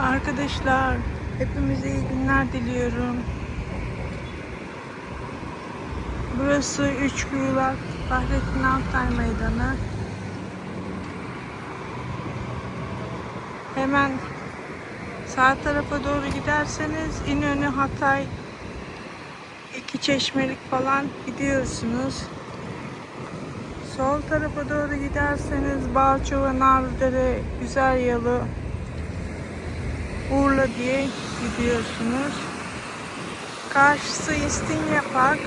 Arkadaşlar hepimize iyi günler diliyorum. Burası Üçkuyular Fahrettin Altay Meydanı. Hemen sağ tarafa doğru giderseniz İnönü Hatay iki çeşmelik falan gidiyorsunuz. Sol tarafa doğru giderseniz Balçova, Narlıdere, Güzel Yalı, Urla diye gidiyorsunuz. Karşısı İstinye Park.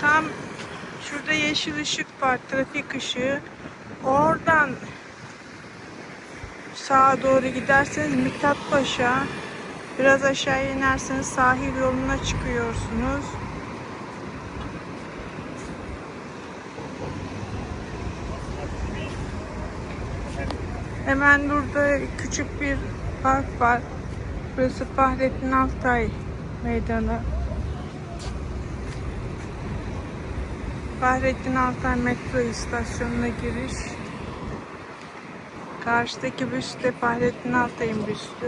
Tam şurada yeşil ışık var, trafik ışığı. Oradan sağa doğru giderseniz Mithat Paşa, biraz aşağı inerseniz sahil yoluna çıkıyorsunuz. Hemen burada küçük bir park var. Burası Fahrettin Altay Meydanı. Fahrettin Altay metro istasyonuna giriş. Karşıdaki büst de Fahrettin Altay'ın büstü.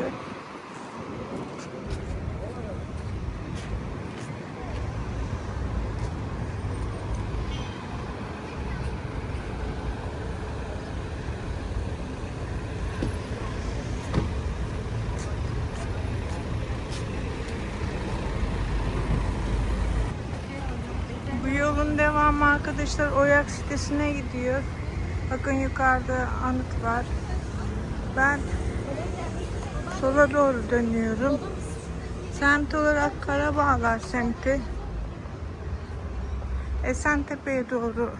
Arkadaşlar Oyak sitesine gidiyor. Bakın yukarıda anıt var. Ben sola doğru dönüyorum. Semt olarak Karabağlar semti. Esentepe'ye doğru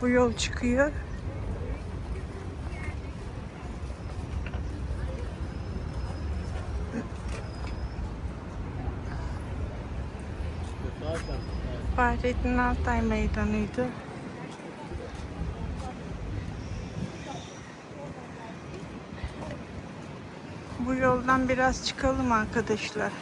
bu yol çıkıyor. Fahrettin Altay Meydanı'ydı. Bu yoldan biraz çıkalım arkadaşlar.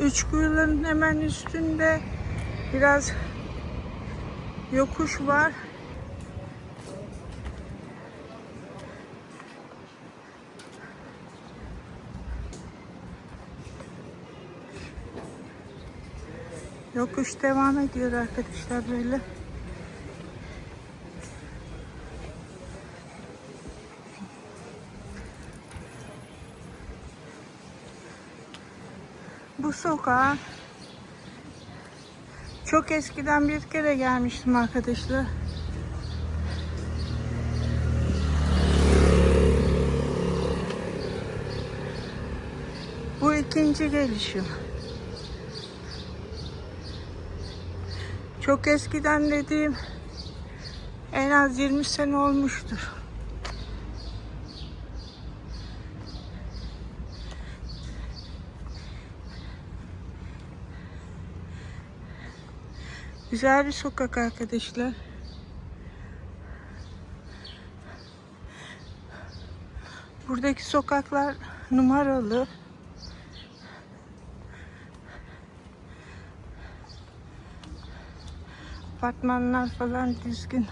Üç kuyuların hemen üstünde biraz yokuş var. Yokuş devam ediyor arkadaşlar böyle. Sokağa çok eskiden bir kere gelmiştim arkadaşlar. Bu ikinci gelişim. Çok eskiden dediğim en az 20 sene olmuştur. Güzel bir sokak arkadaşlar. Buradaki sokaklar numaralı. Apartmanlar falan düzgün.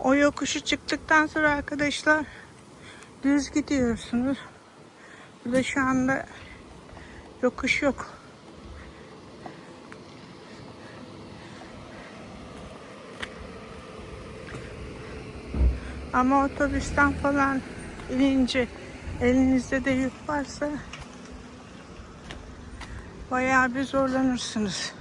O yokuşu çıktıktan sonra arkadaşlar düz gidiyorsunuz. Burada şu anda yokuş yok. Ama otobüsten falan inince elinizde de yük varsa bayağı bir zorlanırsınız.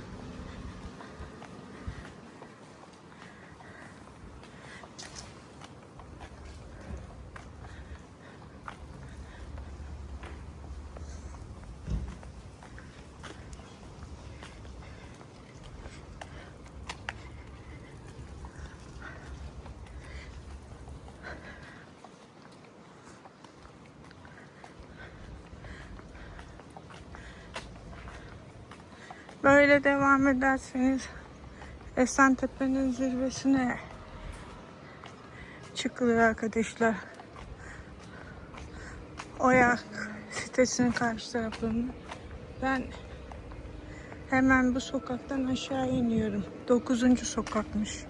Böyle devam ederseniz Esentepe'nin zirvesine çıkılıyor arkadaşlar. Oyak sitesinin karşı tarafında. Ben hemen bu sokaktan aşağı iniyorum. Dokuzuncu sokakmış.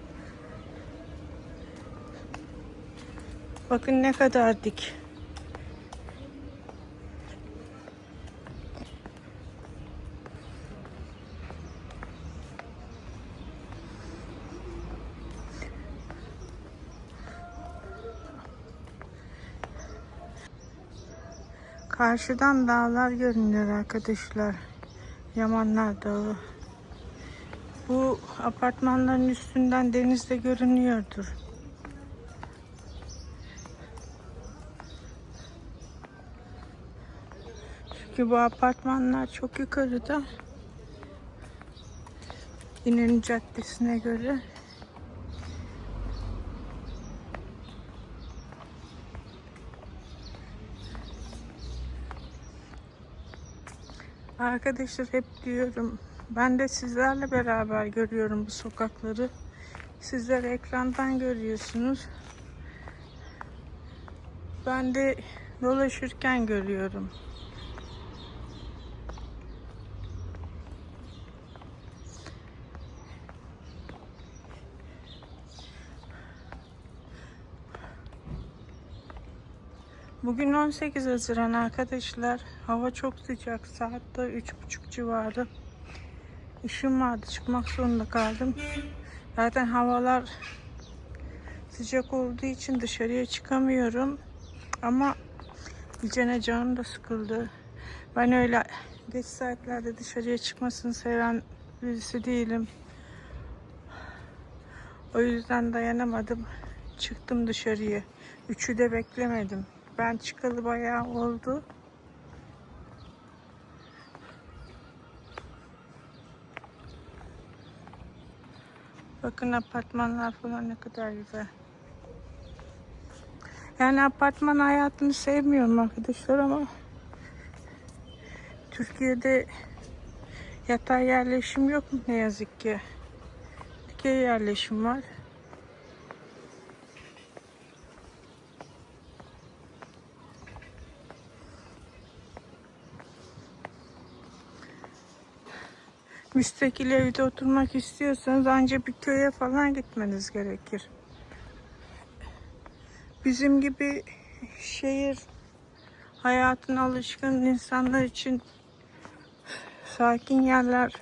Bakın ne kadar dik. Karşıdan dağlar görünüyor arkadaşlar. Yamanlar Dağı. Bu apartmanların üstünden deniz de görünüyordur. Çünkü bu apartmanlar çok yukarıda. İnönü Caddesi'ne göre. Arkadaşlar hep diyorum ben de sizlerle beraber görüyorum bu sokakları. Sizler ekrandan görüyorsunuz. Ben de dolaşırken görüyorum. Bugün 18 Haziran arkadaşlar. Hava çok sıcak. Saat de 3.30 civarı. İşim vardı. Çıkmak zorunda kaldım. Zaten havalar sıcak olduğu için dışarıya çıkamıyorum. Ama iyicene canım da sıkıldı. Ben öyle geç saatlerde dışarıya çıkmasını seven birisi değilim. O yüzden dayanamadım. Çıktım dışarıya. Üçü de beklemedim. Ben çıkalı bayağı oldu. Bakın apartmanlar falan ne kadar güzel. Yani apartman hayatını sevmiyorum arkadaşlar ama Türkiye'de yatay yerleşim yok mu ne yazık ki. Dikey yerleşim var. Müstakil evde oturmak istiyorsanız ancak bir köye falan gitmeniz gerekir. Bizim gibi şehir hayatına alışkın insanlar için sakin yerler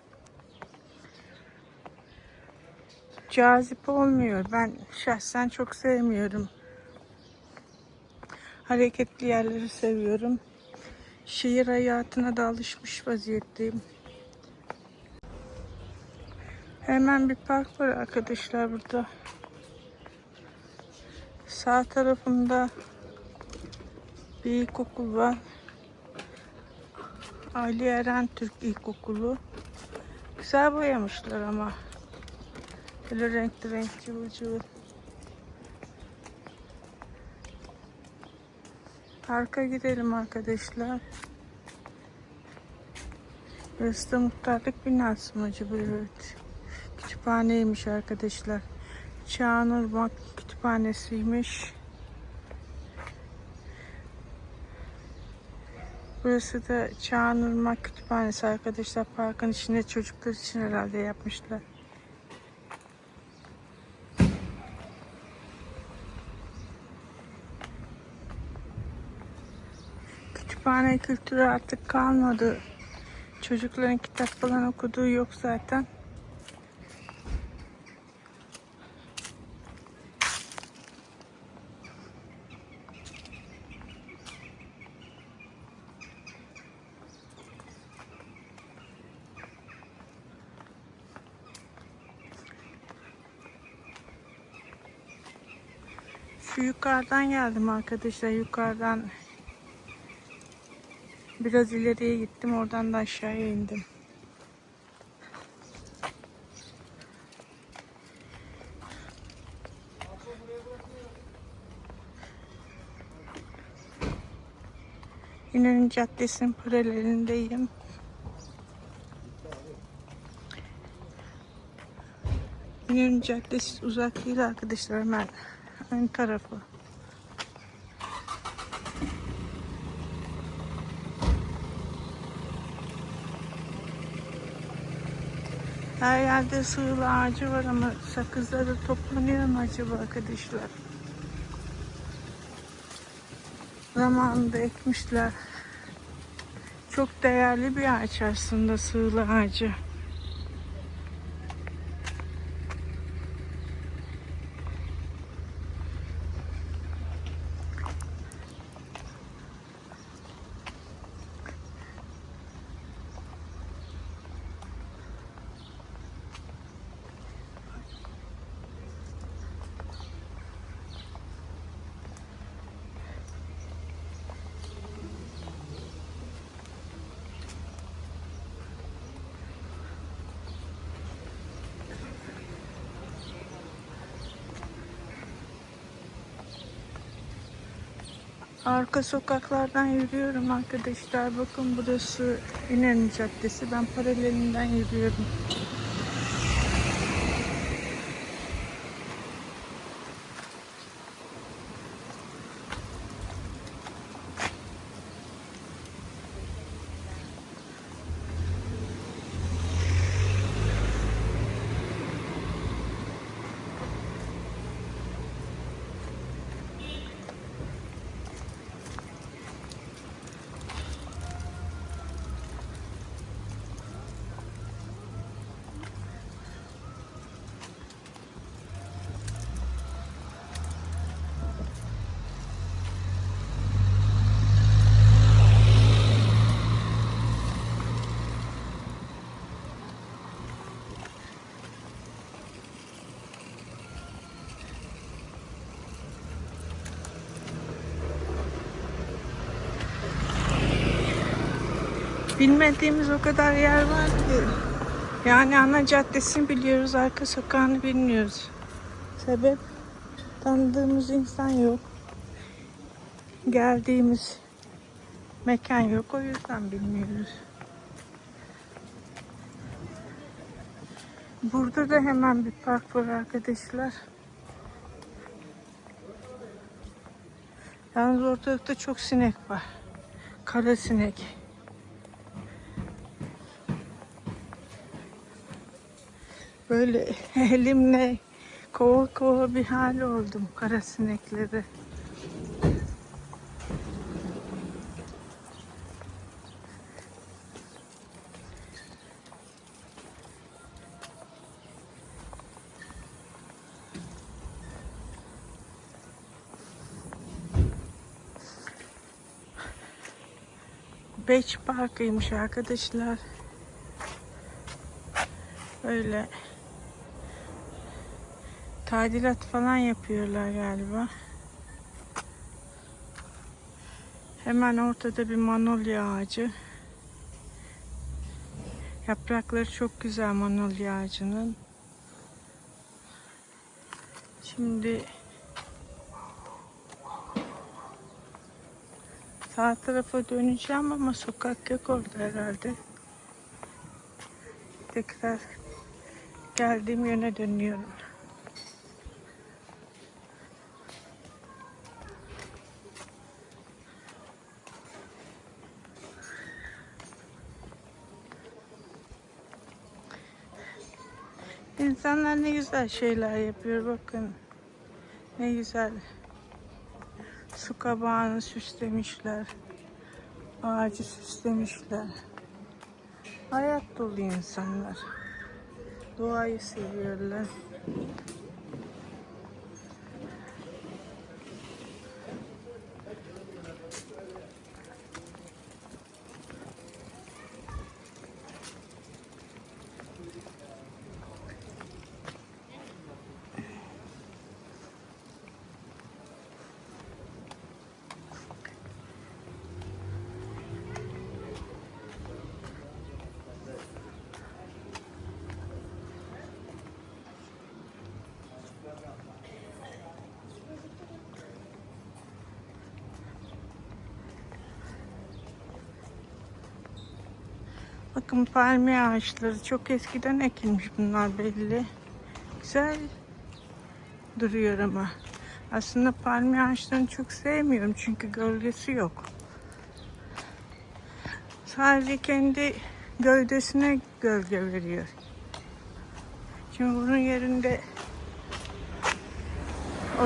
cazip olmuyor. Ben şahsen çok sevmiyorum. Hareketli yerleri seviyorum. Şehir hayatına da alışmış vaziyetteyim. Hemen bir park var arkadaşlar burada. Sağ tarafında bir ilkokul var. Ali Eren Türk İlkokulu. Güzel boyamışlar ama. Böyle renkli renkli cıvıl cıvıl. Parka gidelim arkadaşlar. Burası da muhtarlık binası mı acaba? Evet kütüphaneymiş arkadaşlar. Çağnur Bank Kütüphanesi'ymiş. Burası da Çağanırmak Kütüphanesi arkadaşlar. Parkın içinde çocuklar için herhalde yapmışlar. Kütüphane kültürü artık kalmadı. Çocukların kitap falan okuduğu yok zaten. Yukarıdan geldim arkadaşlar. Yukarıdan biraz ileriye gittim. Oradan da aşağıya indim. İnönü Caddesi'nin paralelindeyim. İnönü Caddesi uzak değil arkadaşlar. Hemen ön tarafı. Her yerde sığıl ağacı var ama sakızları toplanıyor mu acaba arkadaşlar? Zamanında ekmişler. Çok değerli bir ağaç aslında sığıl ağacı. Arka sokaklardan yürüyorum arkadaşlar. Bakın burası İnönü Caddesi. Ben paralelinden yürüyorum. Bilmediğimiz o kadar yer var ki. Yani ana caddesini biliyoruz, arka sokağını bilmiyoruz. Sebep tanıdığımız insan yok. Geldiğimiz mekan yok, o yüzden bilmiyoruz. Burada da hemen bir park var arkadaşlar. Yalnız ortalıkta çok sinek var. Kara sinek. Böyle elimle kova kova bir hal oldum kara sinekleri. Beach Park'ıymış arkadaşlar. Öyle tadilat falan yapıyorlar galiba. Hemen ortada bir manolya ağacı. Yaprakları çok güzel manolya ağacının. Şimdi sağ tarafa döneceğim ama sokak yok orada herhalde. Tekrar geldiğim yöne dönüyorum. İnsanlar ne güzel şeyler yapıyor bakın. Ne güzel. Su kabağını süslemişler. Ağacı süslemişler. Hayat dolu insanlar. Doğayı seviyorlar. Bakın palmiye ağaçları çok eskiden ekilmiş bunlar belli. Güzel duruyor ama. Aslında palmiye ağaçlarını çok sevmiyorum çünkü gölgesi yok. Sadece kendi gövdesine gölge veriyor. Şimdi bunun yerinde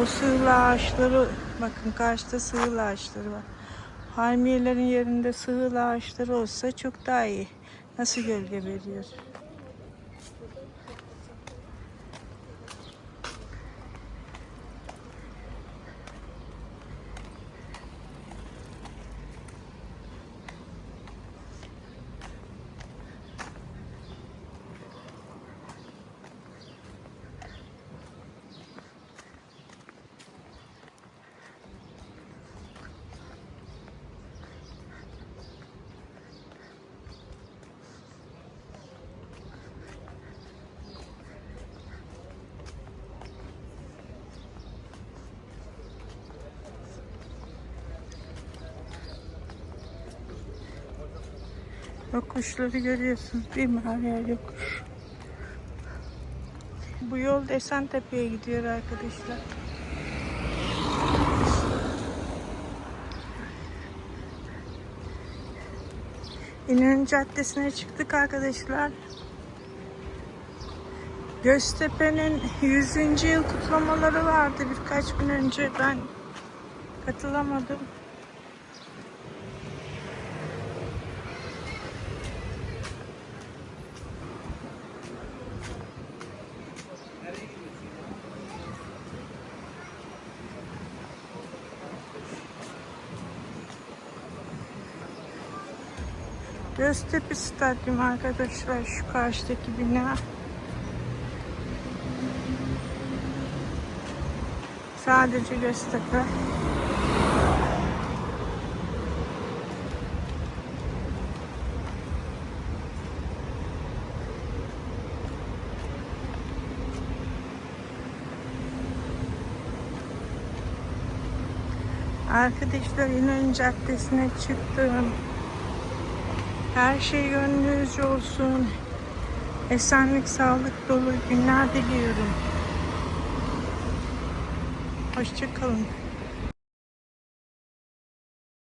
o sığla ağaçları, bakın karşıda sığla ağaçları var. Palmiyelerin yerinde sığla ağaçları olsa çok daha iyi. Nasıl gölge veriyor? Yokuşları görüyorsunuz değil mi? Her yer yokuş. Bu yol Esentepe'ye gidiyor arkadaşlar. İnönü Caddesi'ne çıktık arkadaşlar. Göztepe'nin 100. yıl kutlamaları vardı birkaç gün önce. Ben katılamadım. Göztepe Stadyum arkadaşlar şu karşıdaki bina. Sadece Göztepe. Arkadaşlar İnönü Caddesi'ne çıktım. Her şey gönlünüzce olsun. Esenlik, sağlık dolu günler diliyorum. Hoşçakalın.